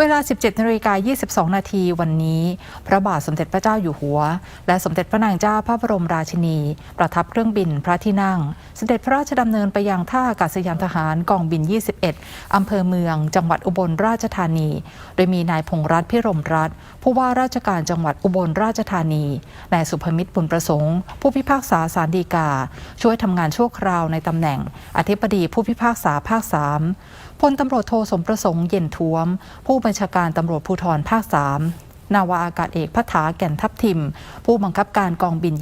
เวลา 17นาฬิกา22 นาทีวันนี้ พระบาทสมเด็จพระเจ้าอยู่หัว และสมเด็จพระนางเจ้าพระบรมราชินี ประทับเครื่องบินพระที่นั่ง เสด็จพระราชดำเนินไปยังท่าอากาศยานทหารกองบิน 21 อำเภอเมือง จังหวัดอุบลราชธานี โดยมีนายพงษ์รัตน์พิรมรัตน์ผู้ว่าราชการจังหวัดอุบลราชธานี นายสุภมิตรบุญประสงค์ ผู้พิพากษาสารดีกา ช่วยทำงานชั่วคราวในตำแหน่ง อธิบดีผู้พิพากษาภาคสาม พลตำรวจโทสมประสงค์เย็นท้วม ผู้บัญชาการตำรวจภูธรภาคสามนาวาอากาศเอกพัฒาแก่นทัพทิม ผู้บังคับการกองบิน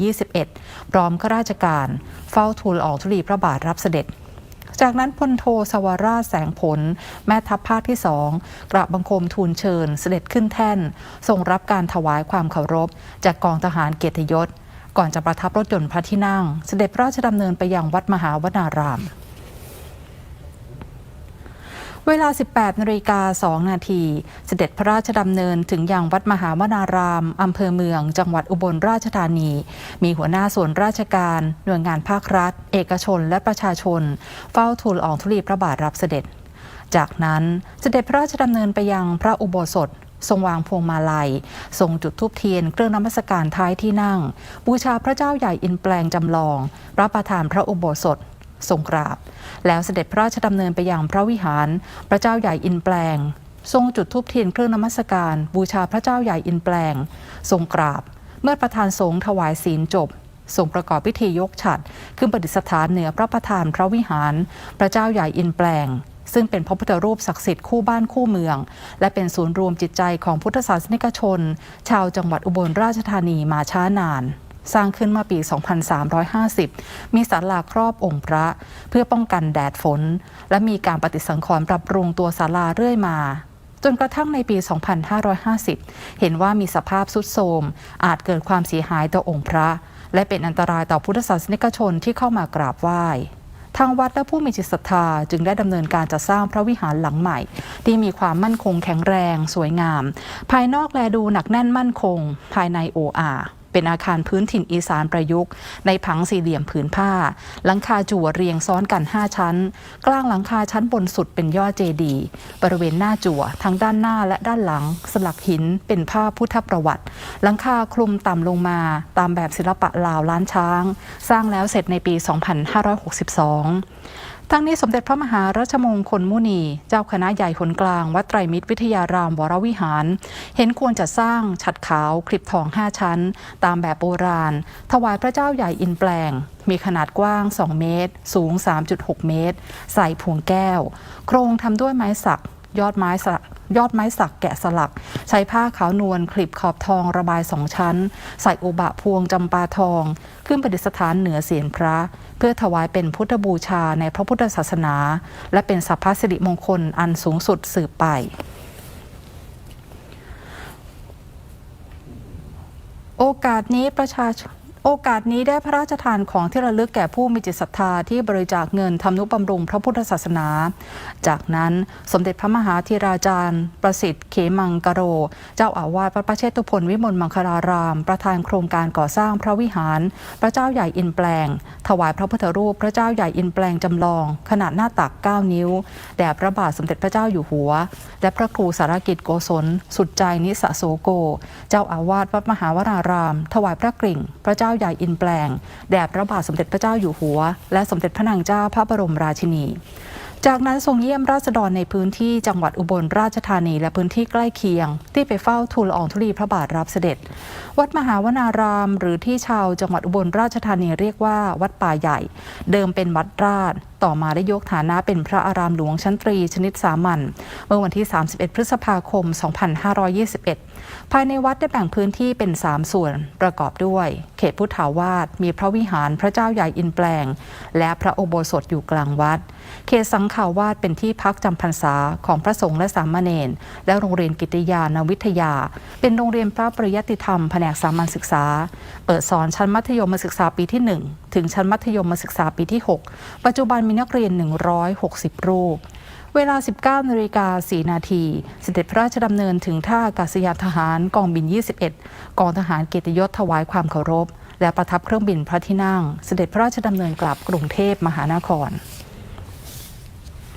21 พร้อมข้าราชการ เฝ้าทูลออกธุลีพระบาทรับเสด็จ จากนั้นพลโทสวราชแสงผล แม่ทัพภาคที่สองกราบบังคมทูลเชิญ เสด็จขึ้นแท่น ทรงรับการถวายความเคารพ จากกองทหารเกียรติยศ ก่อนจะประทับรถยนต์พระที่นั่ง เสด็จพระราชดำเนินไปยังวัดมหาวนาราม เวลา 18นาฬิกา2นาที เสด็จพระราชดำเนินถึงยังวัดมหาวนาราม อำเภอเมือง จังหวัดอุบลราชธานี มีหัวหน้าส่วนราชการ หน่วยงานภาครัฐ เอกชนและประชาชน เฝ้าทูลอองธุลีพระบาทรับเสด็จ จากนั้นเสด็จพระราชดำเนินไปยังพระอุโบสถทรงวางพวงมาลัย ทรงจุดธูปเทียนเครื่องนมัสการท้ายที่นั่ง บูชาพระเจ้าใหญ่อินแปลงจำลอง รับประทานพระอุโบสถ ทรงกราบ แล้วเสด็จพระราชดำเนินไปยังพระวิหาร พระเจ้าใหญ่อินแปลง ทรงจุดธูปเทียนเครื่องนมัสการ บูชาพระเจ้าใหญ่อินแปลง ทรงกราบ เมื่อประธานสงฆ์ถวายศีลจบทรงประกอบพิธียกฉัตรขึ้นประดิษฐานเหนือพระประธานพระวิหาร พระเจ้าใหญ่อินแปลง ซึ่งเป็นพระพุทธรูปศักดิ์สิทธิ์คู่บ้านคู่เมือง และเป็นศูนย์รวมจิตใจของพุทธศาสนิกชน ชาวจังหวัดอุบลราชธานีมาช้านาน สร้างขึ้นมื่อปี 2350 มีศาลาครอบองค์พระ เพื่อป้องกันแดดฝน และมีการปฏิสังขรณ์ปรับปรุงตัวศาลาเรื่อยมา จนกระทั่งในปี 2550 เห็นว่ามีสภาพสุดโทรมอาจเกิดความเสียหายต่อองค์พระ และเป็นอันตรายต่อพุทธศาสนิกชนที่เข้ามากราบไหว้ทางวัดและผู้มีจิตศรัทธาจึงได้ดำเนินการจัดสร้างพระวิหารหลังใหม่ ที่มีความมั่นคงแข็งแรง สวยงาม ภายนอกแลดูหนักแน่นมั่นคง ภายในโออา เป็นอาคารพื้นถิ่นอีสานประยุกต์ ในผังสี่เหลี่ยมผืนผ้า หลังคาจั่วเรียงซ้อนกัน 5 ชั้น กลางหลังคาชั้นบนสุดเป็นยอดเจดีย์บริเวณหน้าจั่วทั้งด้านหน้าและด้านหลัง สลักหินเป็นภาพพุทธประวัติ หลังคาคลุมต่ำลงมาตามแบบศิลปะลาวล้านช้าง สร้างแล้วเสร็จในปี 2562 ทั้งนี้สมเด็จพระมหาราชมงคลมุนี เจ้าคณะใหญ่หนกลาง วัดไตรมิตรวิทยารามวรวิหาร เห็นควรจะสร้างฉัดขาวคลิปทอง 5 ชั้น ตามแบบโบราณ ถวายพระเจ้าใหญ่อินแปลง มีขนาดกว้าง 2 เมตร สูง 3.6 เมตร ใส่พวงแก้ว โครงทำด้วยไม้สัก ยอดไม้สัก ยอดไม้สักแกะสลัก ใช้ผ้าขาวนวลคลิปขอบทองระบายสองชั้น ใส่โอบะพวงจำปาทอง ขึ้นประดิษฐานเหนือเสียนพระ เพื่อถวายเป็นพุทธบูชาในพระพุทธศาสนา และเป็นสัพพสิริมงคลอันสูงสุดสืบไปโอกาสนี้ประชาชน โอกาสนี้ได้พระราชทานของที่ระลึกแก่ผู้มีจิตศรัทธาที่บริจาคเงินทำนุบำรุงพระพุทธศาสนา จากนั้นสมเด็จพระมหาธีราจารย์ ประสิทธิ์เขมังกโร เจ้าอาวาสวัดพระเชตุพนวิมลมังคลาราม ประธานโครงการก่อสร้างพระวิหาร พระเจ้าใหญ่อินแปลง ถวายพระพุทธรูปพระเจ้าใหญ่อินแปลงจำลอง ขนาดหน้าตัก 9 นิ้วแด่พระบาทสมเด็จพระเจ้าอยู่หัว และพระครูสารกิจโกศลสุดใจนิสสโสโก เจ้าอาวาสวัดมหาวราราม ถวายพระกริ่ง พระเจ้าใหญ่อินแปลง แด่พระบาทสมเด็จพระเจ้าอยู่หัว และสมเด็จพระนางเจ้าพระบรมราชินี จากนั้นทรงเยี่ยมราษฎรในพื้นที่จังหวัดอุบลราชธานีและพื้นที่ใกล้เคียง ที่ไปเฝ้าทูลอองธุลีพระบาทรับเสด็จ วัดมหาวนาราม หรือที่ชาวจังหวัดอุบลราชธานีเรียกว่า วัดป่าใหญ่ เดิมเป็นวัดราชต่อมาได้ยกฐานะเป็นพระอารามหลวงชั้นตรีชนิดสามัญเมื่อวันที่ 31 พฤษภาคม 2521 ภายในวัดได้แบ่งพื้นที่เป็น 3 ส่วนประกอบด้วย เขตพุทธาวาสมีพระวิหารพระเจ้าใหญ่อินแปลง และพระโอโบสถอยู่กลางวัด เขตสังขาวาสเป็นที่พักจำพรรษาของพระสงฆ์และสามเณรและโรงเรียนกิตยานวิทยา เป็นโรงเรียนพระปริยติธรรมแผนกสามัญศึกษา เปิดสอนชั้นมัธยมศึกษาปีที่ 1 ถึงชั้นมัธยมศึกษาปีที่ 6 ปัจจุบันมีนักเรียน 160 รูป เวลา 19นาฬิกา4นาทีเสด็จพระราชดำเนินถึงท่าอากาศยานทหารกองบิน 21 กองทหารเกียรติยศถวายความเคารพ และประทับเครื่องบินพระที่นั่ง เสด็จพระราชดำเนินกลับกรุงเทพมหานคร